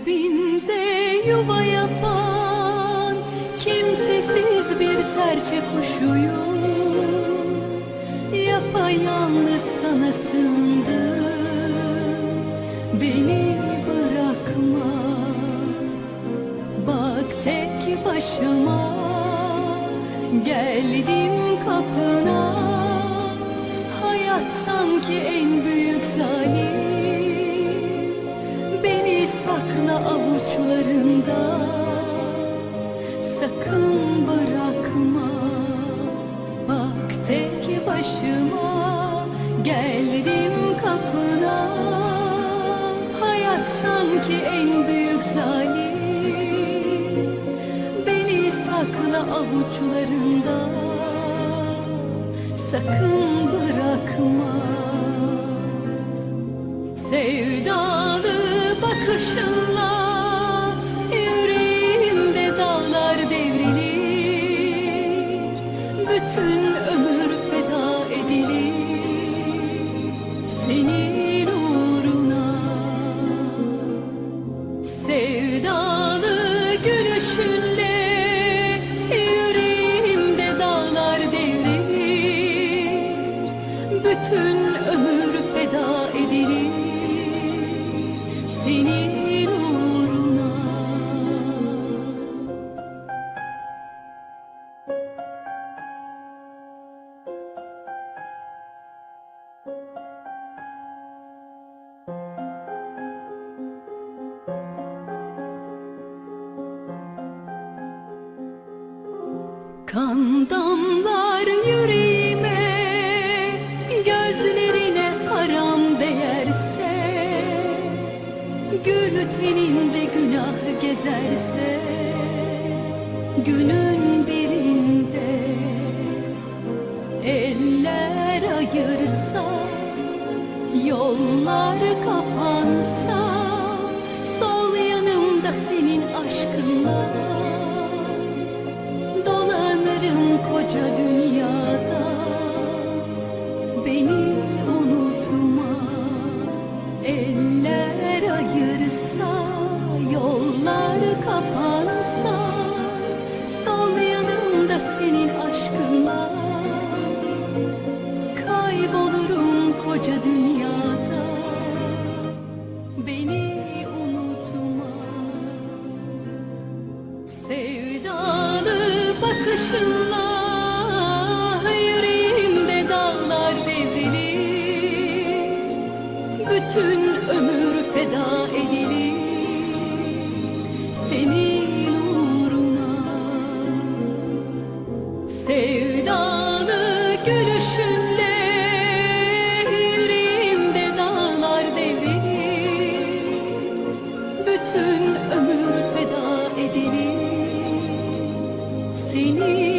Kalbinde yuva yapan kimsesiz bir serçe kuşuyum. Yapayalnız sana sığındım. Beni bırakma. Bak tek başıma. Geldim kapına. Hayat sanki en büyük zalim avuçlarında Sakın bırakma. Bak tek başıma Geldim kapına. Hayat sanki en büyük zalim. Beni sakla avuçlarında. Sakın bırakma. Sevdalı bakışınla Bütün ömür feda edilir Senin uğruna. Sevdalı gülüşünle Yüreğimde dağlar devrilir. Bütün ömür feda edilir Senin Kan damlar yüreğime Gözlerine haram değerse Gül teninde günah gezerse Günün birinde Eller ayırsa Yollar kapansa Sol yanımda senin aşkınla koca dünyada Beni unutma. Eller ayırsa Yollar kapansa Sol yanımda senin aşkınla Kaybolurum koca dünyada. Beni unutma. Sevdalı bakışınla bütün ömür feda edelim seni